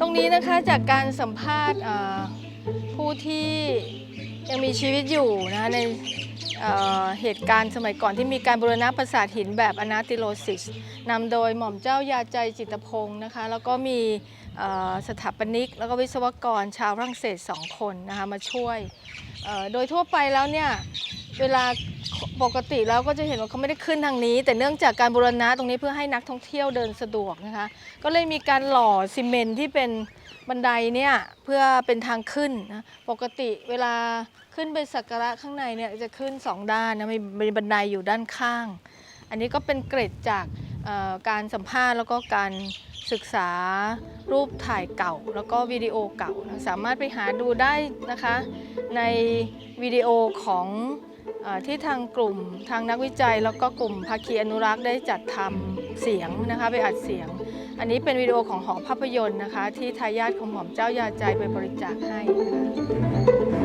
ตรงนี้นะคะจากการสัมภาษณ์ผู้ที่ยังมีชีวิตอยู่นะคะในเเหตุการณ์สมัยก่อนที่มีการบูรณะปราสาทหินแบบอนาติโลซิสนำโดยหม่อมเจ้ายาใจจิตพงศ์นะคะแล้วก็มีสถาปนิก แล้วก็วิศวกรชาวฝรั่งเศสสองคนนะคะมาช่วย โดยทั่วไปแล้วเนี่ยเวลา ปกติแล้วก็จะเห็นว่าเขาไม่ได้ขึ้นทางนี้ แต่เนื่องจากการบูรณะตรงนี้เพื่อให้นักท่องเที่ยวเดินสะดวกนะคะ ก็เลยมีการหล่อซีเมนต์ที่เป็นบันไดเนี่ยเพื่อเป็นทางขึ้นนะปกติเวลาขึ้นไปสักการะข้างในเนี่ยจะขึ้นสองด้านนะมีบันไดอยู่ด้านข้าง อันนี้ก็เป็นเกร็ดจากการสัมภาษณ์แล้วก็การศึกษารูปถ่ายเก่า แล้วก็วิดีโอเก่านะสามารถไปหาดูได้นะคะในวิดีโอของ ที่ทางกลุ่มทางนักวิจัย แล้วก็กลุ่มภาคีอนุรักษ์ได้จัดทำเสียงนะคะไปอัดเสียง อันนี้เป็นวิดีโอของหอภาพยนตร์นะคะ ที่ทายาทของหม่อมเจ้ายาใจไปบริจาคให้นะคะ